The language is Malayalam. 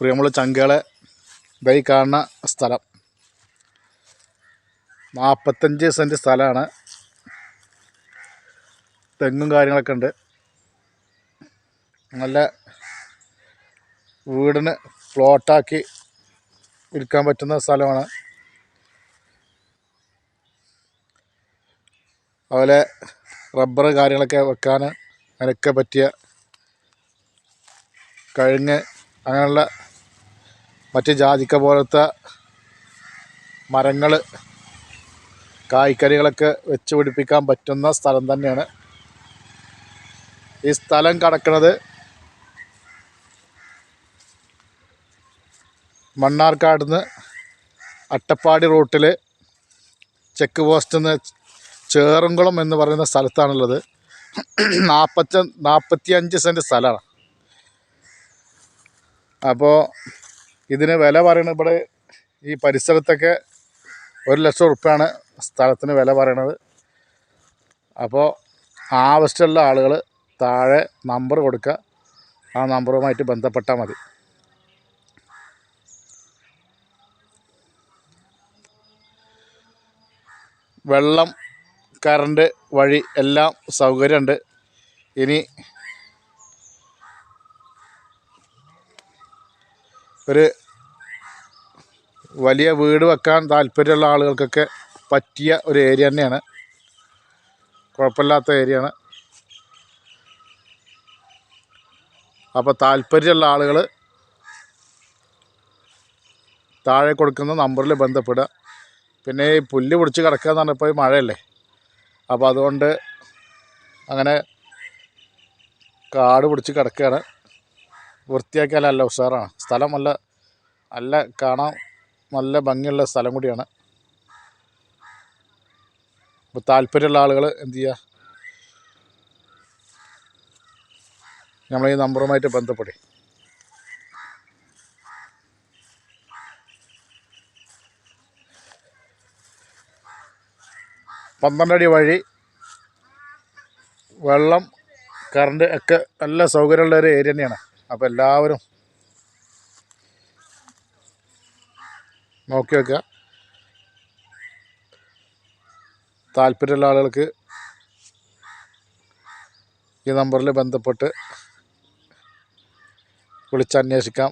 പ്രിയമുള്ള ചങ്കകളെ ഇതായി കാണുന്ന സ്ഥലം നാൽപ്പത്തഞ്ച് സെന്റ് സ്ഥലമാണ്. തെങ്ങും കാര്യങ്ങളൊക്കെ ഉണ്ട്. നല്ല വീടിന് പ്ലോട്ടാക്കി വിൽക്കാൻ പറ്റുന്ന സ്ഥലമാണ്. അതുപോലെ റബ്ബർ കാര്യങ്ങളൊക്കെ വെക്കാൻ അതിനൊക്കെ പറ്റിയ കഴുങ്ങ് അങ്ങനെയുള്ള മറ്റ് ജാതിക്ക പോലത്തെ മരങ്ങൾ കായ്ക്കറികളൊക്കെ വെച്ച് പിടിപ്പിക്കാൻ പറ്റുന്ന സ്ഥലം തന്നെയാണ്. ഈ സ്ഥലം കടക്കുന്നത് മണ്ണാർക്കാട് നിന്ന് അട്ടപ്പാടി റൂട്ടിൽ ചെക്ക് പോസ്റ്റിൽ നിന്ന് ചേറുംകുളം എന്ന് പറയുന്ന സ്ഥലത്താണുള്ളത്. നാൽപ്പത്തി നാൽപ്പത്തി അഞ്ച് സെന്റ് സ്ഥലമാണ്. അപ്പോൾ ഇതിന് വില പറയണത് ഇവിടെ ഈ പരിസരത്തൊക്കെ ഒരു ലക്ഷം ഉറുപ്പ്യാണ് സ്ഥലത്തിന് വില പറയണത്. അപ്പോൾ ആവശ്യമുള്ള ആളുകൾ താഴെ നമ്പർ കൊടുക്കുക. ആ നമ്പറുമായിട്ട് ബന്ധപ്പെട്ടാൽ മതി. വെള്ളം കറണ്ട് വഴി എല്ലാം സൗകര്യമുണ്ട്. ഇനി ഒരു വലിയ വീട് വെക്കാൻ താല്പര്യമുള്ള ആളുകൾക്കൊക്കെ പറ്റിയ ഒരു ഏരിയ തന്നെയാണ്. കുഴപ്പമില്ലാത്ത ഏരിയയാണ് അപ്പോൾ താല്പര്യമുള്ള ആളുകൾ താഴെ കൊടുക്കുന്ന നമ്പറിൽ ബന്ധപ്പെടുക. പിന്നെ ഈ പുല്ല് പിടിച്ച് കിടക്കുക എന്ന് പറഞ്ഞപ്പോൾ മഴയല്ലേ? അപ്പോൾ അതുകൊണ്ട് അങ്ങനെ കാട് പിടിച്ച് കിടക്കുകയാണ്. വൃത്തിയാക്കിയാൽ നല്ല ഉഷാറാണ്. സ്ഥലം നല്ല നല്ല കാണാൻ നല്ല ഭംഗിയുള്ള സ്ഥലം കൂടിയാണ്. അപ്പോൾ താല്പര്യമുള്ള ആളുകൾ എന്ത് ചെയ്യുക നമ്മൾ ഈ നമ്പറുമായിട്ട് ബന്ധപ്പെടും. പന്ത്രണ്ടടി വഴി വെള്ളം കറണ്ട് ഒക്കെ നല്ല സൗകര്യമുള്ള ഒരു ഏരിയ തന്നെയാണ്. അപ്പോൾ എല്ലാവരും നോക്കി വയ്ക്കുക താല്പര്യമുള്ള ആളുകൾക്ക് ഈ നമ്പറിൽ ബന്ധപ്പെട്ട് വിളിച്ചന്വേഷിക്കാം.